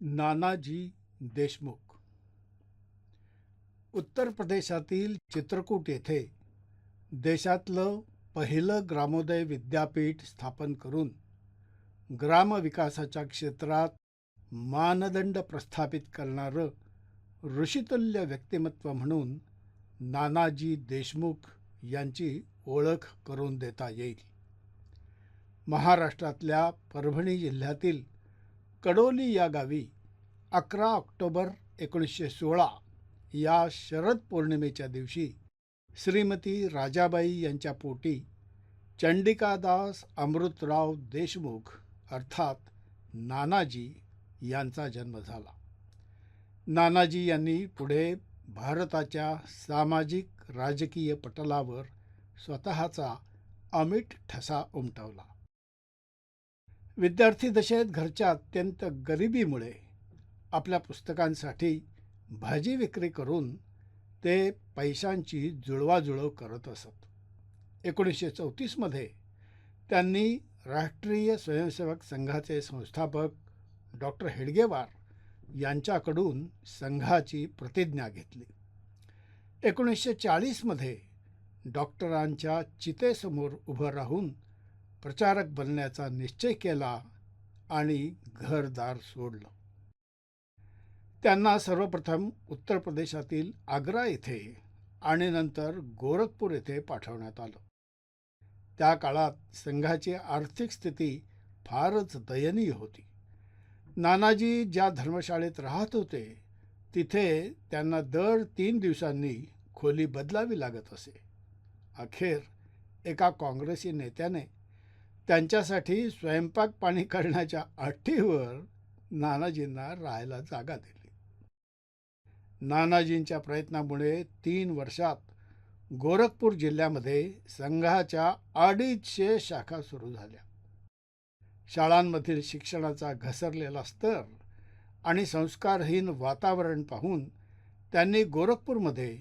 नानाजी देशमुख. उत्तर प्रदेशातील चित्रकूट येथे देशातलं पहिलं ग्रामोदय विद्यापीठ स्थापन करून ग्रामविकासाच्या क्षेत्रात मानदंड प्रस्थापित करणारं ऋषितुल्य व्यक्तिमत्व म्हणून नानाजी देशमुख यांची ओळख करून देता येईल. महाराष्ट्रातल्या परभणी जिल्ह्यातील कडोली या गावी अकरा ऑक्टोबर एकोणीसशे सोळा या शरद पौर्णिमेच्या दिवशी श्रीमती राजाबाई यांच्या पोटी चंडिकादास अमृतराव देशमुख अर्थात नानाजी यांचा जन्म झाला. नानाजी यांनी पुढे भारताच्या सामाजिक राजकीय पटलावर स्वतःचा अमिट ठसा उमटवला. विद्यार्थी दशेत घरच्या अत्यंत गरिबीमुळे आपल्या पुस्तकांसाठी भाजी विक्री करून ते पैशांची जुळवाजुळव करत असत. एकोणीसशे चौतीसमध्ये त्यांनी राष्ट्रीय स्वयंसेवक संघाचे संस्थापक डॉक्टर हेडगेवार यांच्याकडून संघाची प्रतिज्ञा घेतली. एकोणीसशे चाळीसमध्ये डॉक्टरांच्या चितेसमोर उभं राहून प्रचारक बनण्याचा निश्चय केला आणि घरदार सोडलं. त्यांना सर्वप्रथम उत्तर प्रदेशातील आग्रा येथे आणि नंतर गोरखपूर येथे पाठवण्यात आलं. त्या काळात संघाची आर्थिक स्थिती फारच दयनीय होती. नानाजी ज्या धर्मशाळेत राहत होते तिथे त्यांना दर तीन दिवसांनी खोली बदलावी लागत असे. अखेर एका काँग्रेसी नेत्याने त्यांच्यासाठी स्वयंपाक पाणी करण्याच्या अटीवर नानाजींना राहायला जागा दिली. नानाजींच्या प्रयत्नामुळे तीन वर्षात गोरखपूर जिल्ह्यामध्ये संघाच्या अडीचशे शाखा सुरू झाल्या. शाळांमधील शिक्षणाचा घसरलेला स्तर आणि संस्कारहीन वातावरण पाहून त्यांनी गोरखपूरमध्ये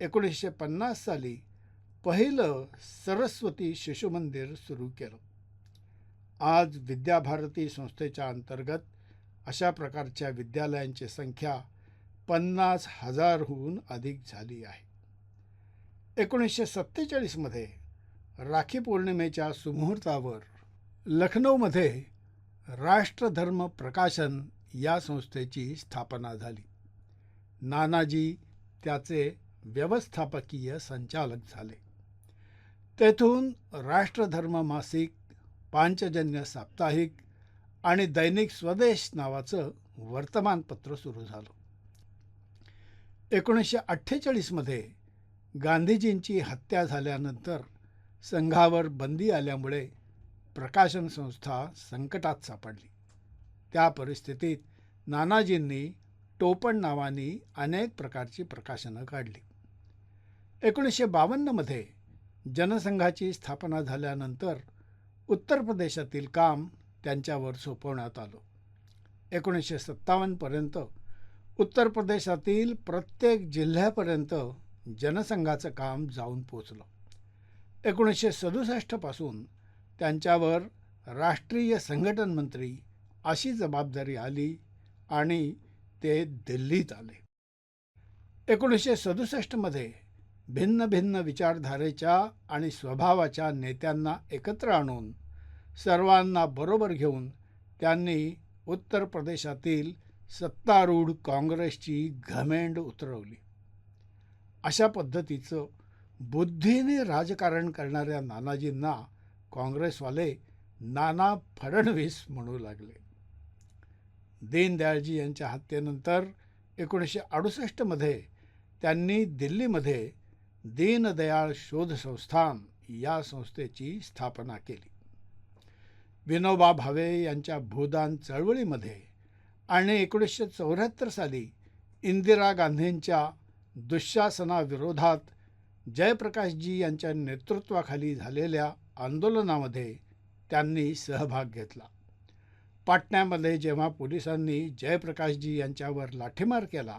एकोणीसशे पन्नास साली पहिलं सरस्वती शिशु मंदिर सुरू केलं. आज विद्याभारती संस्थेच्या अंतर्गत अशा प्रकारच्या विद्यालयांची संख्या पन्नास हजारहून अधिक झाली आहे. एकोणीसशे सत्तेचाळीसमध्ये राखी पौर्णिमेच्या सुमुहूर्तावर लखनौमध्ये राष्ट्रधर्म प्रकाशन या संस्थेची स्थापना झाली. नानाजी त्याचे व्यवस्थापकीय संचालक झाले. तेथून राष्ट्रधर्म मासिक पांचजन्य साप्ताहिक आणि दैनिक स्वदेश नावाचं वर्तमानपत्र सुरू झालं. एकोणीसशे अठ्ठेचाळीसमध्ये गांधीजींची हत्या झाल्यानंतर संघावर बंदी आल्यामुळे प्रकाशन संस्था संकटात सापडली. त्या परिस्थितीत नानाजींनी टोपण नावानी अनेक प्रकारची प्रकाशनं काढली. एकोणीसशे बावन्नमध्ये जनसंघाची स्थापना झाल्यानंतर उत्तर प्रदेशातील काम त्यांच्यावर सोपवण्यात आलं. एकोणीसशे सत्तावन्नपर्यंत उत्तर प्रदेशातील प्रत्येक जिल्ह्यापर्यंत जनसंघाचं काम जाऊन पोचलं. एकोणीसशे सदुसष्टपासून त्यांच्यावर राष्ट्रीय संघटन मंत्री अशी जबाबदारी आली आणि ते दिल्लीत आले. एकोणीसशे सदुसष्टमध्ये भिन्न भिन्न विचारधारेच्या आणि स्वभावाच्या नेत्यांना एकत्र आणून सर्वांना बरोबर घेऊन त्यांनी उत्तर प्रदेशातील सत्तारूढ काँग्रेसची घमेंड उतरवली. अशा पद्धतीचं बुद्धीने राजकारण करणाऱ्या नानाजींना काँग्रेसवाले नाना फडणवीस म्हणू लागले. दीनदयाळजी यांच्या हत्येनंतर एकोणीसशे अडुसष्टमध्ये त्यांनी दिल्लीमध्ये दीनदयाळ शोध संस्थान या संस्थेची स्थापना केली. विनोबा भावे यांच्या भूदान चळवळीमध्ये आणि एकोणीसशे चौऱ्याहत्तर साली इंदिरा गांधींच्या दुःशासनाविरोधात जयप्रकाशजी यांच्या नेतृत्वाखाली झालेल्या आंदोलनामध्ये त्यांनी सहभाग घेतला. पाटण्यामध्ये जेव्हा पोलिसांनी जयप्रकाशजी यांच्यावर लाठीमार केला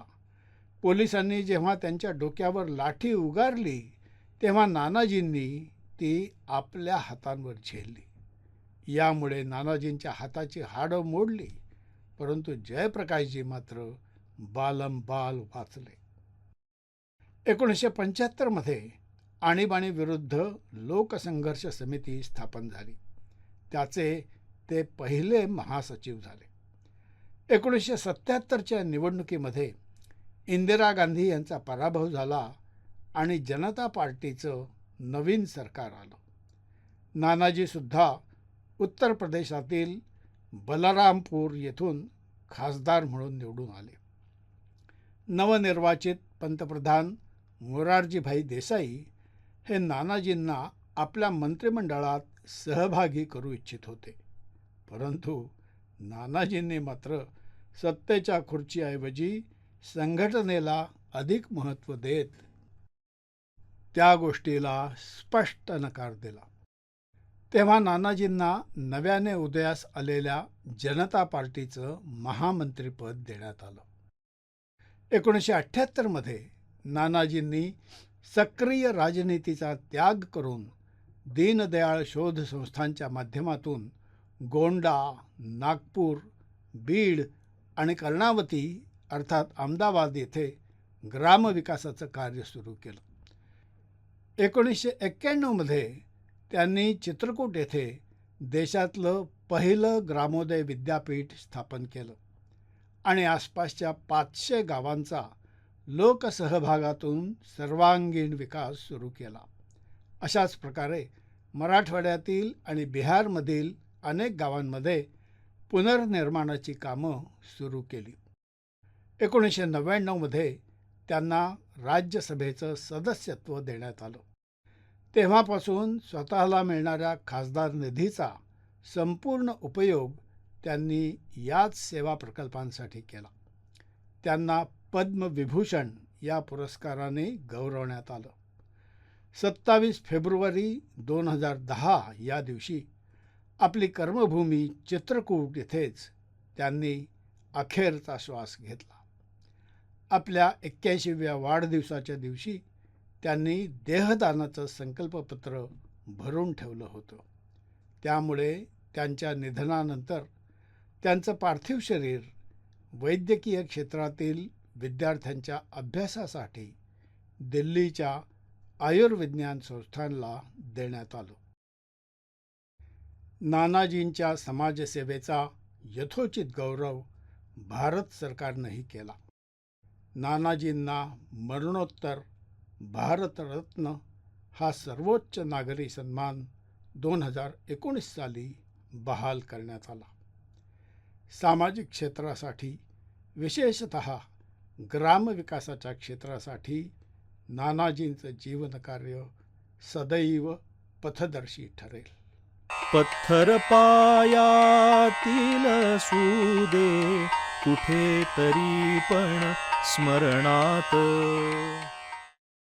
पोलिसांनी जेव्हा त्यांच्या डोक्यावर लाठी उगारली तेव्हा नानाजींनी ती आपल्या हातांवर झेलली. यामुळे नानाजींच्या हाताची हाडं मोडली परंतु जयप्रकाशजी मात्र बालंबाल वाचले. एकोणीसशे पंच्याहत्तरमध्ये आणीबाणीविरुद्ध लोकसंघर्ष समिती स्थापन झाली. त्याचे ते पहिले महासचिव झाले. एकोणीसशे सत्त्याहत्तरच्या निवडणुकीमध्ये इंदिरा गांधी यांचा पराभव झाला आणि जनता पार्टीचं नवीन सरकार आलं. नानाजीसुद्धा उत्तर प्रदेशातील बलरामपूर येथून खासदार म्हणून निवडून आले. नवनिर्वाचित पंतप्रधान मोरारजीभाई देसाई हे नानाजींना आपल्या मंत्रिमंडळात सहभागी करू इच्छित होते. परंतु नानाजींनी मात्र सत्तेच्या खुर्चीऐवजी संघटनेला अधिक महत्त्व देत. त्या गोष्टीला स्पष्ट नकार दिला. तेव्हा नानाजींना नव्याने उदयास आलेल्या जनता पार्टीचं महामंत्रीपद देण्यात आलं. एकोणीसशे अठ्ठ्याहत्तरमध्ये नानाजींनी सक्रिय राजनीतीचा त्याग करून दीनदयाळ शोध संस्थांच्या माध्यमातून गोंडा नागपूर बीड आणि कर्णावती अर्थात अहमदाबाद येथे ग्रामविकासाचं कार्य सुरू केलं. एकोणीसशे एक्क्याण्णवमध्ये त्यांनी चित्रकूट येथे देशातलं पहिलं ग्रामोदय विद्यापीठ स्थापन केलं आणि आसपासच्या पाचशे गावांचा लोकसहभागातून सर्वांगीण विकास सुरू केला. अशाच प्रकारे मराठवाड्यातील आणि बिहारमधील अनेक गावांमध्ये पुनर्निर्माणाची कामं सुरू केली. एकोणीसशे नव्याण्णवमध्ये त्यांना राज्यसभेचं सदस्यत्व देण्यात आलं. तेव्हापासून स्वतःला मिळणाऱ्या खासदार निधीचा संपूर्ण उपयोग त्यांनी याच सेवा प्रकल्पांसाठी केला. त्यांना पद्मविभूषण या पुरस्काराने गौरवण्यात आलं. सत्तावीस फेब्रुवारी दोन हजार दहा या दिवशी आपली कर्मभूमी चित्रकूट इथेच त्यांनी अखेरचा श्वास घेतला. आपल्या एक्क्याऐंशीव्या वाढदिवसाच्या दिवशी त्यांनी देहदानाचं संकल्पपत्र भरून ठेवलं होतं. त्यामुळे त्यांच्या निधनानंतर त्यांचं पार्थिव शरीर वैद्यकीय क्षेत्रातील विद्यार्थ्यांच्या अभ्यासासाठी दिल्लीच्या आयुर्विज्ञान संस्थानला देण्यात आलं. नानाजींच्या समाजसेवेचा यथोचित गौरव भारत सरकारनंही केला. नानाजींना मरणोत्तर भारतरत्न हा सर्वोच्च नागरी सन्मान दोन हजार एकोणीस साली बहाल करण्यात आला. सामाजिक क्षेत्रासाठी विशेषत ग्रामविकासाच्या क्षेत्रासाठी नानाजींचं जीवनकार्य सदैव पथदर्शी ठरेल. पत्थर पायातील सुदे कुठे तरी पण स्मरणात.